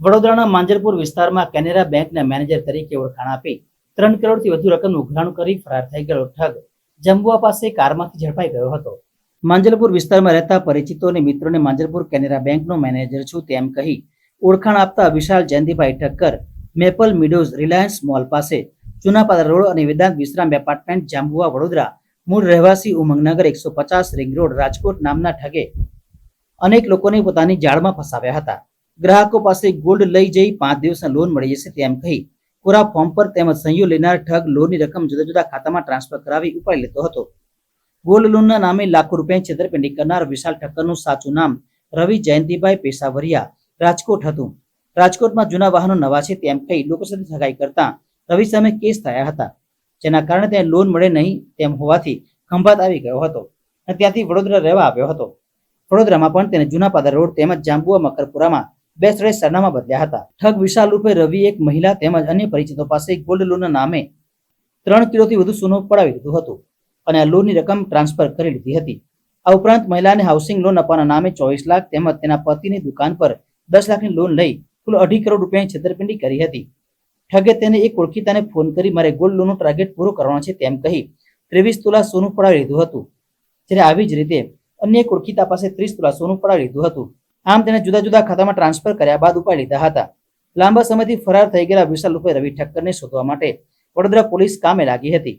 વડોદરાના માંજરપુર વિસ્તારમાં કેનેરા બેંકના મેનેજર તરીકે ઓળખાણ આપી ત્રણ કરોડથી વધુ રકમનું ઉઘરાણું કરી ફરાર થઈ ગયેલો ઠગ જંબુઆ પાસે કારમાંથી ઝડપાઈ ગયો હતો. માંજલપુર વિસ્તારમાં રહેતા પરિચિતો અને મિત્રોને માંજલપુર કેનેરા બેંકનો મેનેજર છું તેમ કહી ઓળખાણ આપતા Vishal Jayantibhai Thakkar maple meadows Reliance mall પાસે ચુનાપાડા રોડ અને વેદાંત વિશ્રામ એપાર્ટમેન્ટ જાંબુઆ, વડોદરા મૂળ રહેવાસી ઉમંગનગર એકસો પચાસ રિંગ રોડ રાજકોટ નામના ઠગે અનેક લોકોને પોતાની જાળમાં ફસાવ્યા હતા. ગ્રાહકો પાસે ગોલ્ડ લઈ જઈ પાંચ દિવસના લોન મળી જશે તેમ કહી કોરા ફોર્મ પર તેમજ સહીઓ લેનાર ઠગ લોનની રકમ જુદા જુદા ખાતામાં ટ્રાન્સફર કરાવી ઉપાડી લેતો હતો. ગોલ્ડ લોનના નામે લાખો રૂપિયાની છેતરપિંડી કરનાર વિશાલ ઠક્કરનું સાચું નામ રવિ જયંતિભાઈ પેશાવરિયા રાજકોટ હતું. રાજકોટમાં જૂના વાહનો નવા છે તેમ કહી લોકો સાથે ઠગાઈ કરતા રવિ સામે કેસ થયા હતા. જેના કારણે ત્યાં લોન મળે નહીં તેમ હોવાથી ખંભાત આવી ગયો હતો અને ત્યાંથી વડોદરા રહેવા આવ્યો હતો. વડોદરામાં પણ તેને જૂનાપાડા રોડ તેમજ જાંબુઆ મકરપુરામાં બે સ્થળે સરનામા બદલ્યા હતા. ઠગ વિશાલ રૂપે રવિ એક મહિલા તેમજ અન્ય પરિચિતો પાસે ગોલ્ડ લોનના નામે ત્રણ કિલોથી વધુ સોનું પડાવી લીધું હતું અને આ લોનની રકમ ટ્રાન્સફર કરી લીધી હતી. આ ઉપરાંત મહિલાને હાઉસિંગ લોન આપવાના નામે ચોવીસ લાખ તેમજ તેના પતિની દુકાન પર દસ લાખની લોન લઈ કુલ અઢી કરોડ રૂપિયાની છેતરપિંડી કરી હતી. ઠગે તેને એક ઓળખીતાને ફોન કરી, મારે ગોલ્ડ લોનનો ટાર્ગેટ પૂરો કરવાનો છે, તેમ કહી ત્રેવીસ તુલા સોનું પડાવી લીધું હતું. જ્યારે આવી જ રીતે અન્ય એક ઓળખીતા પાસે ત્રીસ તુલા સોનું પડાવી લીધું હતું. આમ તેને જુદા જુદા ખાતામાં ટ્રાન્સફર કર્યા બાદ ઉપાડી લીધા હતા. લાંબા સમયથી ફરાર થઈ ગયેલા વિશાલ રૂપે રવિ ઠક્કરને શોધવા માટે વડોદરા પોલીસ કામે લાગી હતી.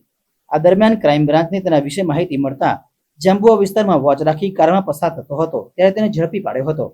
આ દરમિયાન ક્રાઇમ બ્રાન્ચને તેના વિશે માહિતી મળતા જાંબુઆ વિસ્તારમાં વોચ રાખી કારમાં પસાર થતો હતો, ત્યારે તેને ઝડપી પાડ્યો હતો.